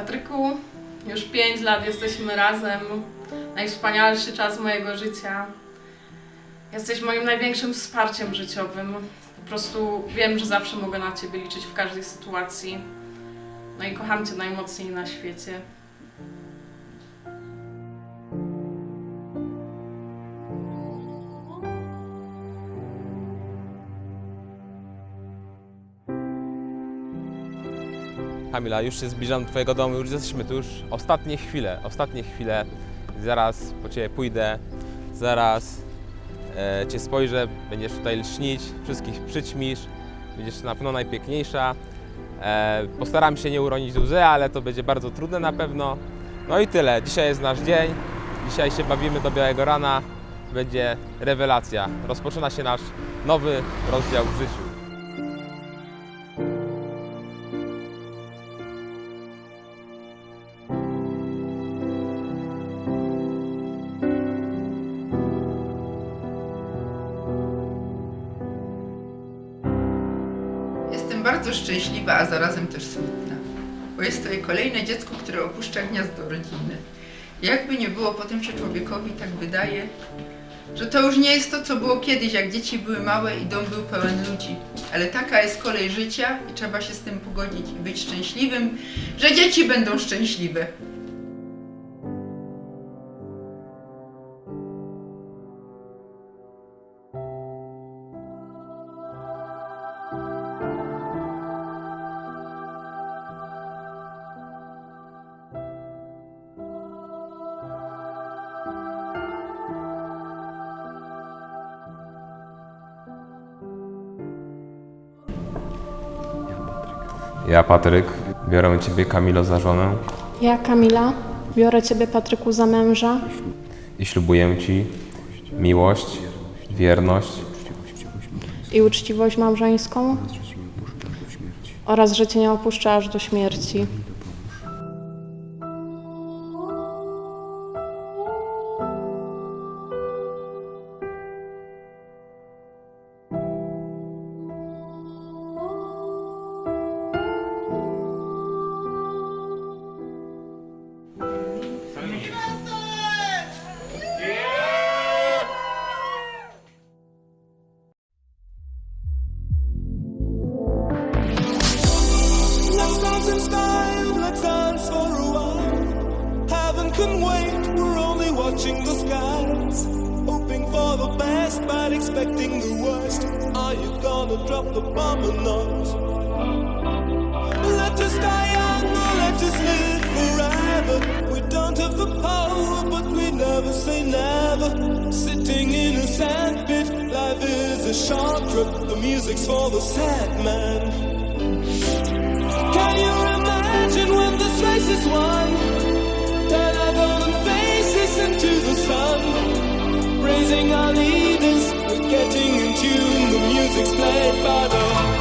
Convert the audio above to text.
Patryku, już 5 lat jesteśmy razem. Najwspanialszy czas mojego życia. Jesteś moim największym wsparciem życiowym. Po prostu wiem, że zawsze mogę na Ciebie liczyć w każdej sytuacji. No i kocham Cię najmocniej na świecie. Kamila, już się zbliżam do Twojego domu, już jesteśmy tu, już ostatnie chwile, ostatnie chwile. Zaraz po Ciebie pójdę, zaraz e, Cię spojrzę, będziesz tutaj lśnić, wszystkich przyćmisz, będziesz na pewno najpiękniejsza. E, postaram się nie uronić łzy, ale to będzie bardzo trudne na pewno. No i tyle, dzisiaj jest nasz dzień, dzisiaj się bawimy do białego rana, będzie rewelacja. Rozpoczyna się nasz nowy rozdział w życiu. Bardzo szczęśliwa, a zarazem też smutna, bo jest to jej kolejne dziecko, które opuszcza gniazdo rodziny. Jakby nie było, potem się człowiekowi tak wydaje, że to już nie jest to, co było kiedyś, jak dzieci były małe i dom był pełen ludzi. Ale taka jest kolej życia i trzeba się z tym pogodzić i być szczęśliwym, że dzieci będą szczęśliwe. Ja, Patryk, biorę Ciebie, Kamilo, za żonę Ja, Kamila, biorę Ciebie, Patryku, za męża i ślubuję Ci miłość, wierność i uczciwość małżeńską oraz, że Cię nie opuszczę aż do śmierci. Best, but expecting the worst. Are you gonna drop the bomb or not? Let us die young or let us live forever. We don't have the power, but we never say never. Sitting in a sandpit, life is a short trip. The music's for the sad man. Can you imagine when this race is won? Music's played by the